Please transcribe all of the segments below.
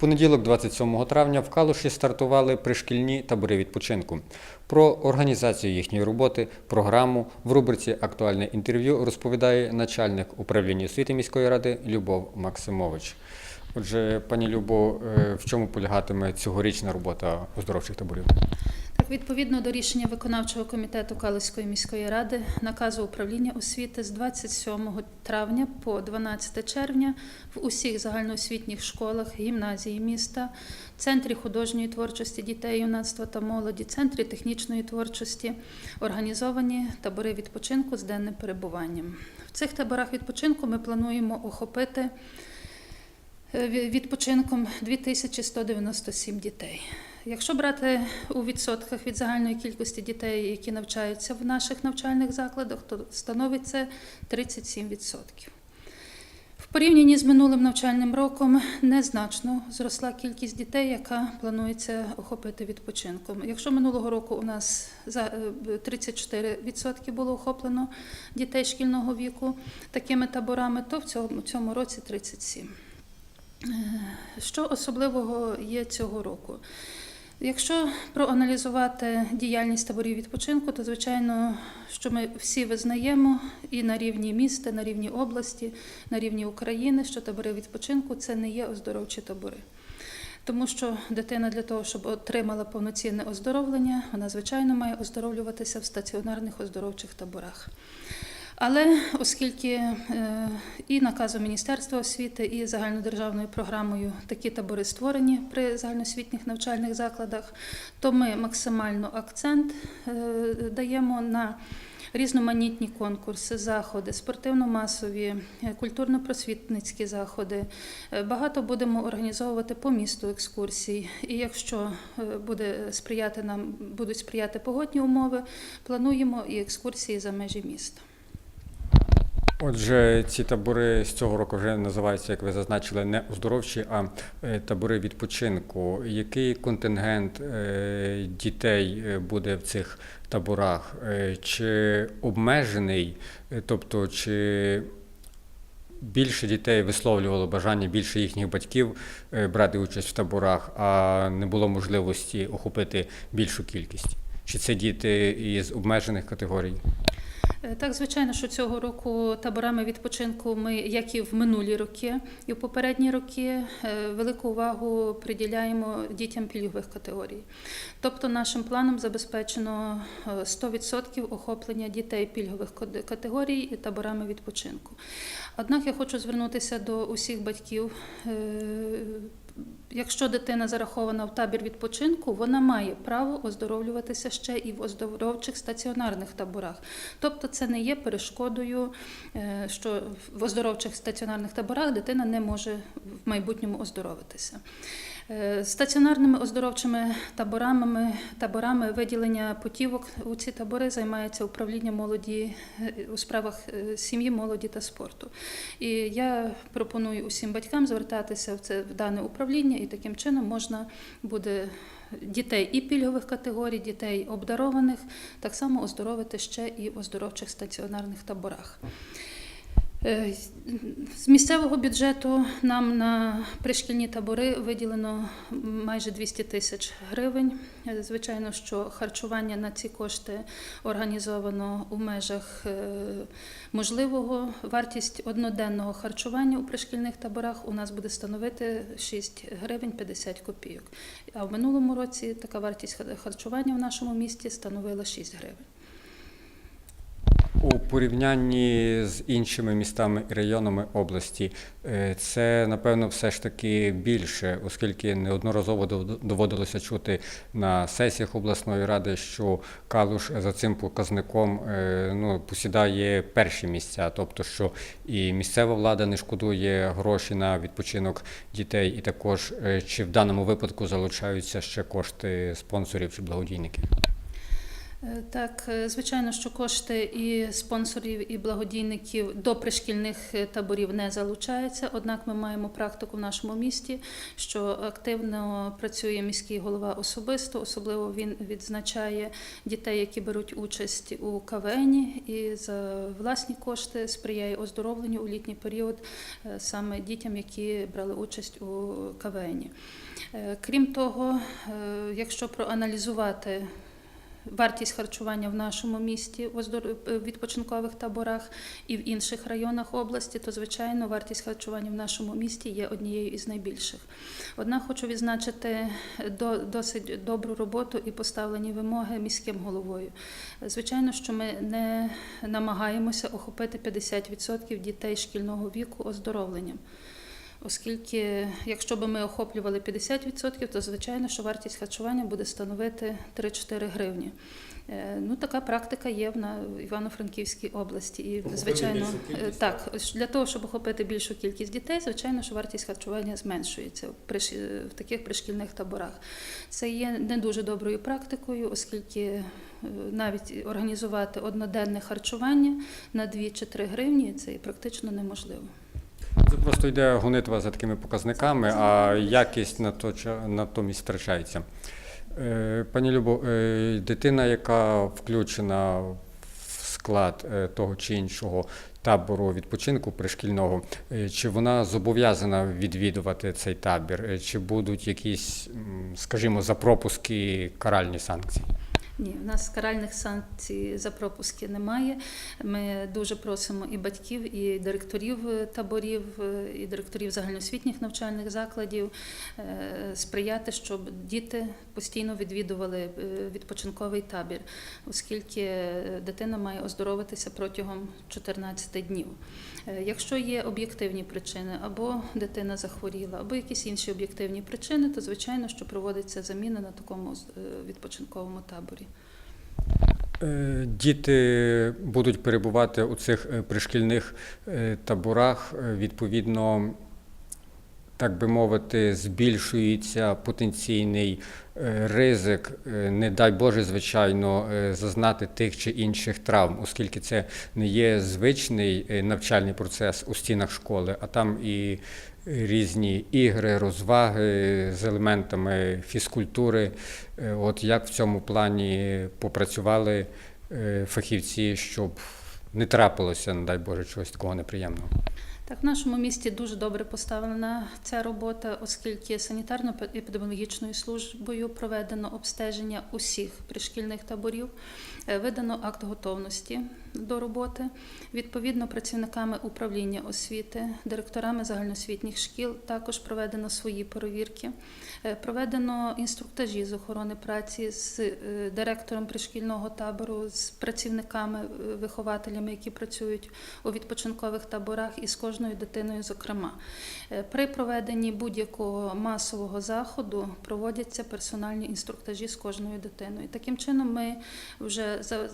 понеділок, 27 травня, в Калуші стартували пришкільні табори відпочинку. Про організацію їхньої роботи, програму в рубриці Актуальне інтерв'ю розповідає начальник управління освіти міської ради Любов Максимович. Отже, пані Любо, е, в чому полягатиме цьогорічна робота оздоровчих таборів? Відповідно до рішення виконавчого комітету Калицької міської ради, наказу управління освіти з 27 травня по 12 червня в усіх загальноосвітніх школах, гімназії міста, центрі художньої творчості дітей, юнацтва та молоді, центрі технічної творчості організовані табори відпочинку з денним перебуванням. В цих таборах відпочинку ми плануємо охопити е, відпочинком 2197 дітей. Якщо брати у відсотках від загальної кількості дітей, які навчаються в наших навчальних закладах, то становить це 37%. В порівнянні з минулим навчальним роком незначно зросла кількість дітей, яка планується охопити відпочинком. Якщо минулого року у нас е, 34% було охоплено дітей шкільного віку такими таборами, то в цьому, цьому році 37%. Е, Що особливого є цього року? Якщо проаналізувати діяльність таборів відпочинку, то звичайно, що ми всі визнаємо і на рівні міста, на рівні області, на рівні України, що табори відпочинку це не є оздоровчі табори. Тому що дитина для того, щоб отримала повноцінне оздоровлення, вона звичайно має оздоровлюватися в стаціонарних оздоровчих таборах. Але оскільки е, і наказом Міністерства освіти, і загальнодержавною програмою такі табори створені при загальноосвітніх навчальних закладах, то ми максимально акцент е, даємо на різноманітні конкурси, заходи, спортивно-масові, е, культурно-просвітницькі заходи. Багато будемо організовувати по місту екскурсій. І якщо буде сприяти нам, будуть сприяти погодні умови, плануємо і екскурсії за межі міста. Отже, ці табори з цього року вже називаються, як ви зазначили, не оздоровчі, а е, табори відпочинку. Який контингент е, дітей е, буде в цих таборах? Чи обмежений, тобто чи більше дітей висловлювало бажання більше їхніх батьків брати участь в таборах, а не було можливості охопити більшу кількість? Чи це діти із обмежених категорій? Е, Так, звичайно, що цього року таборами відпочинку ми, як і в минулі роки, і в попередні роки, е, велику увагу приділяємо дітям пільгових категорій. Тобто нашим планом забезпечено е, 100% охоплення дітей пільгових категорій таборами відпочинку. Однак я хочу звернутися до усіх батьків. Якщо дитина зарахована в табір відпочинку, вона має право оздоровлюватися ще і в оздоровчих стаціонарних таборах. Тобто це не є перешкодою, е, що в оздоровчих стаціонарних таборах дитина не може в майбутньому оздоровитися. Е, Стаціонарними оздоровчими таборами, таборами виділення путівок у ці табори займається управління молоді е, у справах е, сім'ї, молоді та спорту. І я пропоную усім батькам звертатися в це в дане управління, і таким чином можна буде дітей і пільгових категорій, дітей обдарованих так само оздоровити ще і в оздоровчих стаціонарних таборах. Е, З місцевого бюджету нам на пришкільні табори виділено майже 200 тисяч гривень. Е, Звичайно, що харчування на ці кошти організовано у межах е, можливого. Вартість одноденного харчування у пришкільних таборах у нас буде становити 6 гривень 50 копійок. А в минулому році така вартість харчування в нашому місті становила 6 гривень. Порівнянні з іншими містами і районами області е, це напевно все ж таки більше, оскільки неодноразово дов- доводилося чути на сесіях обласної ради, що Калуш за цим показником е, ну, посідає перші місця, тобто що і місцева влада не шкодує гроші на відпочинок дітей, і також е, чи в даному випадку залучаються ще кошти спонсорів чи благодійників. Е, Так, е, звичайно, що кошти і спонсорів, і благодійників до пришкільних е, таборів не залучаються. Однак ми маємо практику в нашому місті, що активно працює міський голова особисто. Особливо він відзначає дітей, які беруть участь у КВНі, і за власні кошти сприяє оздоровленню у літній період саме дітям, які брали участь у КВНі. Е, Крім того, якщо проаналізувати вартість харчування в нашому місті в е, відпочинкових таборах і в інших районах області, то звичайно вартість харчування в нашому місті є однією із найбільших. Однак хочу відзначити досить добру роботу і поставлені вимоги міським головою. Звичайно, що ми не намагаємося охопити 50% дітей шкільного віку оздоровленням. Оскільки, якщо б ми охоплювали 50%, то звичайно, що вартість харчування буде становити 3-4 гривні. Е, Ну, така практика є в на Івано-Франківській області. І, звичайно, е, так, для того, щоб охопити більшу кількість дітей, звичайно, що вартість харчування зменшується в приш- таких пришкільних таборах. Це є не дуже доброю практикою, оскільки е, навіть організувати одноденне харчування на 2 чи 3 гривні це практично неможливо. Це просто йде гонитва за такими показниками, а якість натомість втрачається. Е, Пані Любо, е, дитина, яка включена в склад е, того чи іншого табору відпочинку пришкільного, чи вона зобов'язана відвідувати цей табір, чи будуть якісь, скажімо, за пропуски каральні санкції? Ні, в нас каральних санкцій за пропуски немає. Ми дуже просимо і батьків, і директорів таборів, і директорів загальноосвітніх навчальних закладів е, сприяти, щоб діти постійно відвідували е, відпочинковий табір, оскільки дитина має оздоровитися протягом 14 днів. Е, Якщо є об'єктивні причини, або дитина захворіла, або якісь інші об'єктивні причини, то звичайно, що проводиться заміна на такому відпочинковому таборі. Е, Діти будуть перебувати у цих е, пришкільних е, таборах. Відповідно, так би мовити, збільшується потенційний е, ризик, е, не дай Боже, звичайно, е, зазнати тих чи інших травм, оскільки це не є звичний навчальний процес у стінах школи, а там і різні ігри, розваги з елементами фізкультури. От як в цьому плані попрацювали фахівці, щоб не трапилося, не дай Боже, чогось такого неприємного. Так, в нашому місті дуже добре поставлена ця робота, оскільки санітарно-епідеміологічною службою проведено обстеження усіх пришкільних таборів, е, видано акт готовності до роботи. Відповідно, працівниками управління освіти, директорами загальноосвітніх шкіл також проведено свої перевірки. Е, Проведено інструктажі з охорони праці з е, директором пришкільного табору, з працівниками, е, вихователями, які працюють у відпочинкових таборах, і з кожною дитиною, зокрема. При проведенні будь-якого масового заходу проводяться персональні інструктажі з кожною дитиною. Таким чином, ми вже за-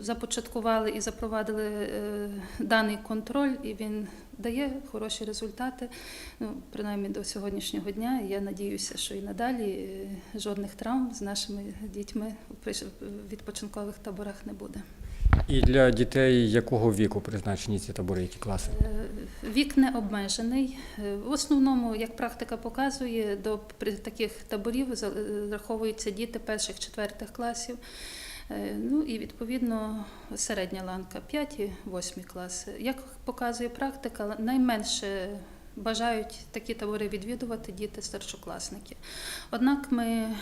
започаткували і запровадили е, даний контроль, і він дає хороші результати. Ну, принаймні до сьогоднішнього дня. І Я надіюся, що і надалі е, жодних травм з нашими дітьми у в відпочинкових таборах не буде. І для дітей якого віку призначені ці табори, які класи? Е, Вік не обмежений. В основному, як практика показує, до таких таборів за- е, діти перших четвертих класів. Е, Ну і відповідно середня ланка 5-8 класи. Як показує практика, найменше бажають такі табори відвідувати діти старшокласники. Однак ми е,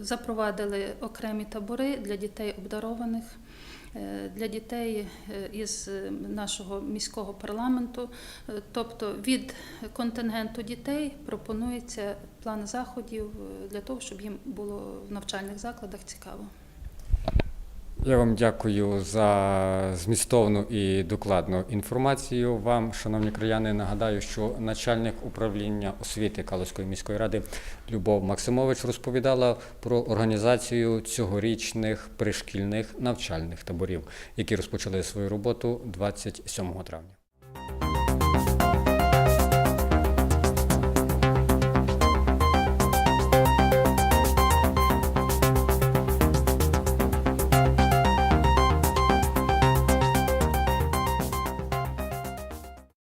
запровадили окремі табори для дітей обдарованих. е, Для дітей із нашого міського парламенту, тобто від контингенту дітей пропонується план заходів для того, щоб їм було в навчальних закладах цікаво. Я вам дякую за змістовну і докладну інформацію. Вам, шановні краяни, нагадаю, що начальник управління освіти Калузької міської ради Любов Максимович розповідала про організацію цьогорічних пришкільних навчальних таборів, які розпочали свою роботу 27 травня.